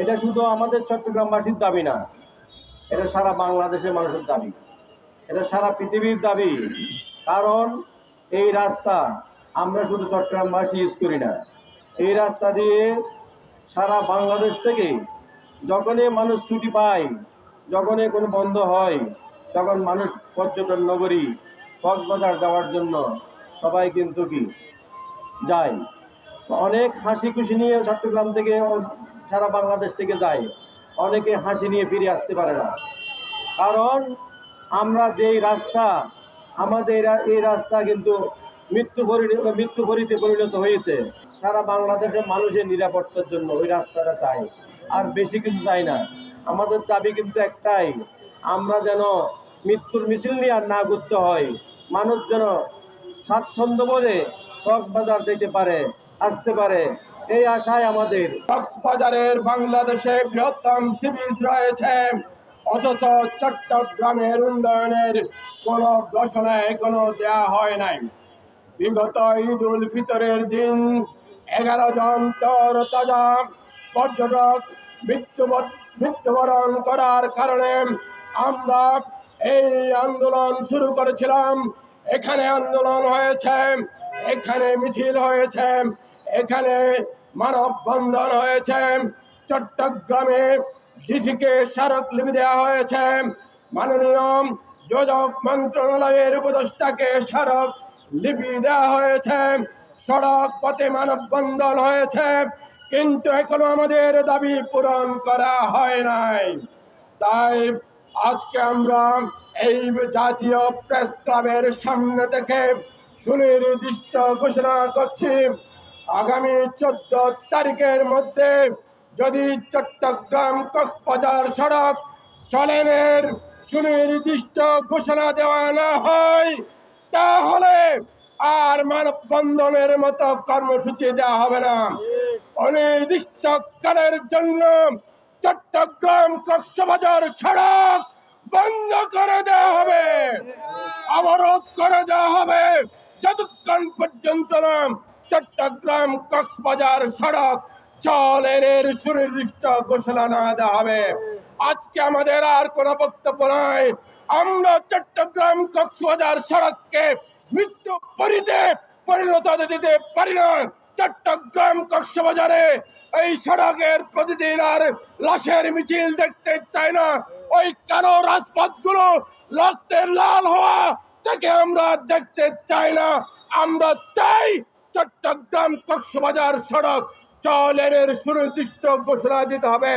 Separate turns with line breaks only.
এটা শুধু আমাদের চট্টগ্রামবাসীর দাবি না, এটা সারা বাংলাদেশের মানুষের দাবি। এটা সারা পৃথিবীর দাবি, কারণ এই রাস্তা আমরা শুধু চট্টগ্রামবাসী ইউজ করি না। এই রাস্তা দিয়ে সারা বাংলাদেশ থেকে যখনই মানুষ ছুটি পায়, যখনই কোনো বন্ধ হয়, তখন মানুষ পর্যটন নগরী, কক্সবাজার যাওয়ার জন্য সবাই কিন্তু কি? যায়। অনেক হাসি খুশি নিয়ে চট্টগ্রাম থেকে সারা বাংলাদেশ থেকে যায়, অনেকে হাসি নিয়ে ফিরে আসতে পারে না। কারণ আমরা যেই রাস্তা, আমাদের এই রাস্তা কিন্তু মৃত্যু মৃত্যু পরিতে পরিণত হয়েছে। সারা বাংলাদেশের মানুষের নিরাপত্তার জন্য ওই রাস্তাটা চাই। আর বেশি কিছু চাই না। আমাদের দাবি কিন্তু একটাই, আমরা যেন মৃত্যুর মিছিল নিয়ে আর না করতে হয়। মানুষ যেন স্বাচ্ছন্দ্য বলে কক্সবাজার যেতে পারে, আসতে পারে। এই আশায় আমাদের।
কক্সবাজারের বাংলাদেশে বৃহত্তম সি বিচ রয়েছে। অথচ চট্টগ্রামের উন্নয়নের কোনো ঘোষণা এখনও দেওয়া হয় নাই। বিগত ঈদ উল ফিতরের দিন এগারো জন তর তাজা পর্যটক মৃত্যুবরণ করার কারণে আমরা এই আন্দোলন শুরু করেছিলাম। এখানে আন্দোলন হয়েছে, এখানে মিছিল হয়েছে এখানে মানববন্ধন হয়েছে। চট্টগ্রামে ডিসিকে স্মারকলিপি দেওয়া হয়েছে। মাননীয় যোজক মন্ত্রণালয়ের উপদেষ্টাকে স্মারক লিপি দেওয়া হয়েছে। সড়ক পথে মানববন্ধন হয়েছে। কিন্তু এখনও আমাদের দাবি পূরণ করা হয় নাই। তাই আজকে আমরা এই জাতীয় প্রেস ক্লাবের সামনে থেকে সুনির্দিষ্ট ঘোষণা করছি। আগামী চোদ্দ তারিখের মধ্যে যদি চট্টগ্রাম কক্সবাজার সড়ক চলেনের সুনির্দিষ্ট ঘোষণা দেওয়া না হয়, তাহলে আর মানববন্ধনের মতো কর্মসূচি দেওয়া হবে না। অনির্দিষ্টকালের জন্য চট্টগ্রাম কক্সবাজার সড়ক বন্ধ করে দেওয়া হবে। অবরোধ করে দেওয়া হবে। যতক্ষণ পর্যন্ত না চট্টগ্রাম কক্সবাজার সড়ক চলের সুনির্দিষ্ট ঘোষণা না দেওয়া হবে। আজকে আমাদের আর কোনো বক্তব্য নাই। আমরা চট্টগ্রাম কক্সবাজার সড়ককে মৃত্যু পরিতে পরিণত দিতে পারি না। চট্টগ্রাম কক্সবাজারে এই সড়কের প্রতিদিন আর লাশের মিছিল দেখতে চাই না। ওই কালো রাজপথগুলো রক্তের লাল হওয়া থেকে আমরা দেখতে চাই না। আমরা চাই চট্টগ্রাম কক্সবাজার সড়ক চলের সুনির্দিষ্ট ঘোষণা দিতে হবে।